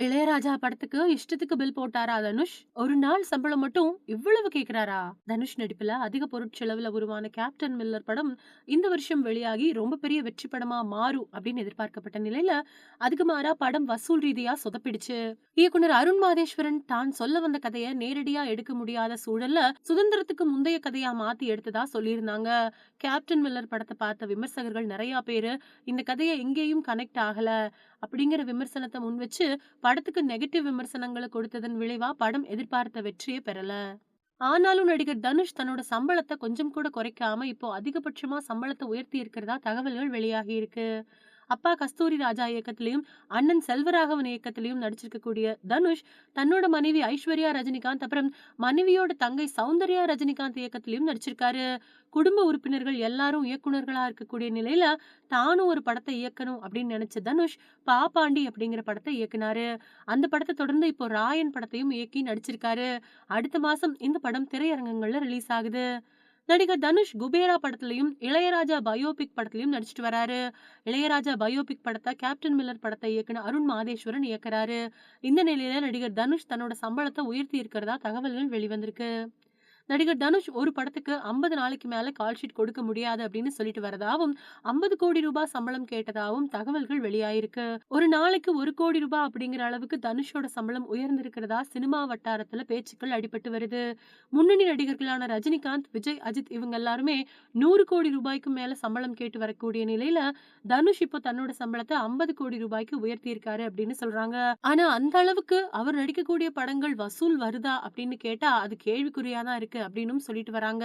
இளையராஜா படத்துக்கு இஷ்டத்துக்கு பில் போட்டாரா தனுஷ்? ஒரு நாள் சம்பளம் மட்டும் இவ்வளவு கேக்குறாரா? தனுஷ் நடிப்புல அதிக பொருட்செலவுல உருவான கேப்டன் மில்லர் படம் இந்த வருஷம் வெளியாகி ரொம்ப பெரிய வெற்றி படமா மாறும் அப்படின்னு எதிர்பார்க்கப்பட்ட நிலையில அதுக்கு மாறா படம் வசூல் ரீதியா சொதப்பிடுச்சு. இயக்குனர் அருண் மாதேஸ்வரன் தான் சொல்ல வந்த கதைய நேரடியா எடுக்க முடியாத சூழல்ல சுதந்திரத்துக்கு முந்தைய கதையா மாத்தி எடுத்ததா சொல்லியிருந்தாங்க. கேப்டன் மில்லர் படத்தை பார்த்த விமர்சகர்கள் நிறைய பேரு இந்த கதைய எங்கேயும் கனெக்ட் ஆகல அப்படிங்கிற விமர்சனத்தை முன் வச்சு படத்துக்கு நெகட்டிவ் விமர்சனங்களை கொடுத்ததன் விளைவா படம் எதிர்பார்த்த வெற்றியை பெறல. ஆனாலும் நடிகர் தனுஷ் தன்னோட சம்பளத்தை கொஞ்சம் கூட குறைக்காம இப்போ அதிகபட்சமா சம்பளத்தை உயர்த்தி இருக்கிறதா தகவல்கள் வெளியாகி இருக்கு. அப்பா கஸ்தூரி ராஜா இயக்கத்திலையும் அண்ணன் செல்வராகவன் இயக்கத்திலையும் நடிச்சிருக்கக்கூடிய தனுஷ் தன்னோட மனைவி ஐஸ்வர்யா ரஜினிகாந்த் அப்புறம் மனைவியோட தங்கை சௌந்தர்யா ரஜினிகாந்த் இயக்கத்திலையும் நடிச்சிருக்காரு. குடும்ப உறுப்பினர்கள் எல்லாரும் இயக்குநர்களாக இருக்கக்கூடிய நிலையில தானும் ஒரு படத்தை இயக்கணும் அப்படின்னு நினைச்ச தனுஷ் பாப்பாண்டி அப்படிங்கிற படத்தை இயக்குனாரு. அந்த படத்தை தொடர்ந்து இப்போ ராயன் படத்தையும் இயக்கி நடிச்சிருக்காரு. அடுத்த மாசம் இந்த படம் திரையரங்கங்கள்ல ரிலீஸ் ஆகுது. நடிகர் தனுஷ் குபேரா படத்துலயும் இளையராஜா பயோபிக் படத்துலயும் நடிச்சிட்டு வராரு. இளையராஜா பயோபிக் படத்தை கேப்டன் மில்லர் படத்தை இயக்குன அருண் மாதேஸ்வரன் இயக்குறாரு. இந்த நிலையில நடிகர் தனுஷ் தன்னோட சம்பளத்தை உயர்த்தி இருக்கிறதா தகவல்கள் வெளிவந்திருக்கு. நடிகர் தனுஷ் ஒரு படத்துக்கு 50 நாளைக்கு மேல கால் ஷீட் கொடுக்க முடியாது அப்படின்னு சொல்லிட்டு வரதாவும் 50 கோடி ரூபாய் சம்பளம் கேட்டதாவும் தகவல்கள் வெளியாயிருக்கு. ஒரு நாளைக்கு ஒரு கோடி ரூபாய் அப்படிங்கிற அளவுக்கு தனுஷோட சம்பளம் உயர்ந்திருக்கிறதா சினிமா வட்டாரத்துல பேச்சுக்கள் அடிபட்டு வருது. முன்னணி நடிகர்களான ரஜினிகாந்த், விஜய், அஜித் இவங்க எல்லாருமே நூறு கோடி ரூபாய்க்கு மேல சம்பளம் கேட்டு வரக்கூடிய நிலையில தனுஷ் இப்போ தன்னோட சம்பளத்தை 50 கோடி ரூபாய்க்கு உயர்த்தி இருக்காரு அப்படின்னு சொல்றாங்க. ஆனா அந்த அளவுக்கு அவர் நடிக்கக்கூடிய படங்கள் வசூல் வருதா அப்படின்னு கேட்டா அது கேள்விக்குறியா தான் இருக்கு அப்படின்னும் சொல்லிட்டு வராங்க.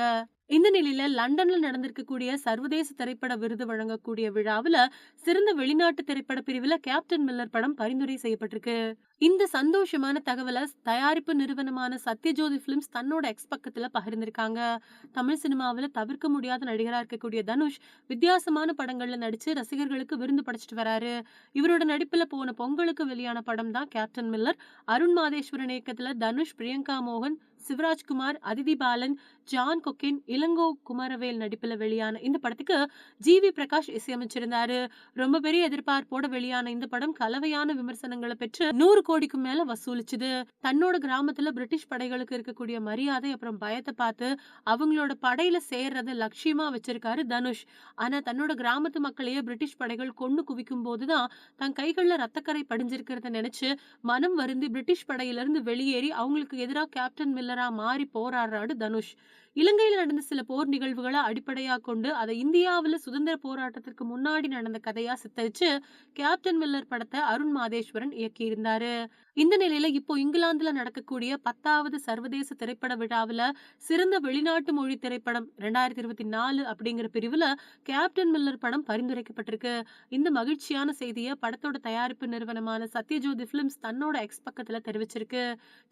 இந்த நிலையில லண்டன்ல நடந்திருக்கக்கூடிய சர்வதேச திரைப்பட விருது வழங்கக்கூடிய விழாவுல சிறந்த வெளிநாட்டு திரைப்பட பிரிவுல கேப்டன் மில்லர் படம் பரிந்துரை செய்யப்பட்டிருக்கு. இந்த சந்தோஷமான தகவலை தயாரிப்பு நிறுவனமான சத்யஜோதி பிலிம்ஸ் தன்னோட எக்ஸ் பக்கத்துல பகிர்ந்திருக்காங்க. தமிழ் சினிமாவில் தவிர்க்க முடியாத நடிகராக இருக்கக்கூடிய தனுஷ் வித்தியாசமான படங்கள்ல நடிச்சு ரசிகர்களுக்கு விருந்து படைச்சிட்டு வராரு. இவரோட நடிப்புல போன பொங்கலுக்கு வெளியான படம் தான் கேப்டன் மில்லர். அருண் மாதேஸ்வரன் இயக்கத்துல தனுஷ், பிரியங்கா மோகன், சிவராஜ்குமார், அதிதி பாலன், ஜான் கொக்கின், இளங்கோ குமரவேல் நடிப்பில் வெளியான இந்த படத்துக்கு ஜி. வி. பிரகாஷ் இசையமைச்சிருந்தாரு. ரொம்ப பெரிய எதிர்பார்ப்போட வெளியான இந்த படம் கலவையான விமர்சனங்களை பெற்று நூறு கோடிக்கும் மேல வசூலிச்சுது. தன்னோட கிராமத்துல பிரிட்டிஷ் படைகளுக்கு இருக்கக்கூடிய மரியாதை அப்புறம் பயத்தை பார்த்து அவங்களோட படையில சேர்றத லட்சியமா வச்சிருக்காரு தனுஷ். ஆனா தன்னோட கிராமத்து மக்களையே பிரிட்டிஷ் படைகள் கொண்டு குவிக்கும் போதுதான் தன் கைகள்ல ரத்தக்கரை படிஞ்சிருக்கிறத நினைச்சு மனம் வருந்தி பிரிட்டிஷ் படையிலிருந்து வெளியேறி அவங்களுக்கு எதிராக கேப்டன் மில்லரா மாறி போராடுறாரு தனுஷ். இலங்கையில் நடந்த சில போர் நிகழ்வுகளை அடிப்படையாக கொண்டு அதை இந்தியாவில் சுதந்திர போராட்டத்திற்கு முன்னாடி நடந்த கதையா சித்தரிச்சு கேப்டன் மில்லர் படத்தை அருண் மாதேஸ்வரன் இயக்கியிருந்தாரு. இந்த நிலையில இப்போ இங்கிலாந்துல நடக்கக்கூடிய பத்தாவது சர்வதேச திரைப்பட விழாவுல சிறந்த வெளிநாட்டு மொழி திரைப்படம் 2024 அப்படிங்கிற பிரிவுல கேப்டன் மில்லர் படம் பரிந்துரைக்கப்பட்டிருக்கு. இந்த மகிழ்ச்சியான செய்தியை படத்தோட தயாரிப்பு நிறுவனமான சத்யஜோதி பிலிம்ஸ் தன்னோட எக்ஸ் பக்கத்துல தெரிவிச்சிருக்கு.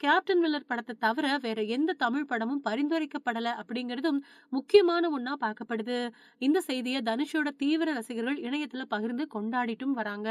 கேப்டன் மில்லர் படத்தை தவிர வேற எந்த தமிழ் படமும் பரிந்துரைக்கப்படல அப்படிங்கிறதும் முக்கியமான ஒன்னா பார்க்கப்படுது. இந்த செய்தியை தனுஷோட தீவிர ரசிகர்கள் இணையத்துல பகிர்ந்து கொண்டாடிட்டும் வராங்க.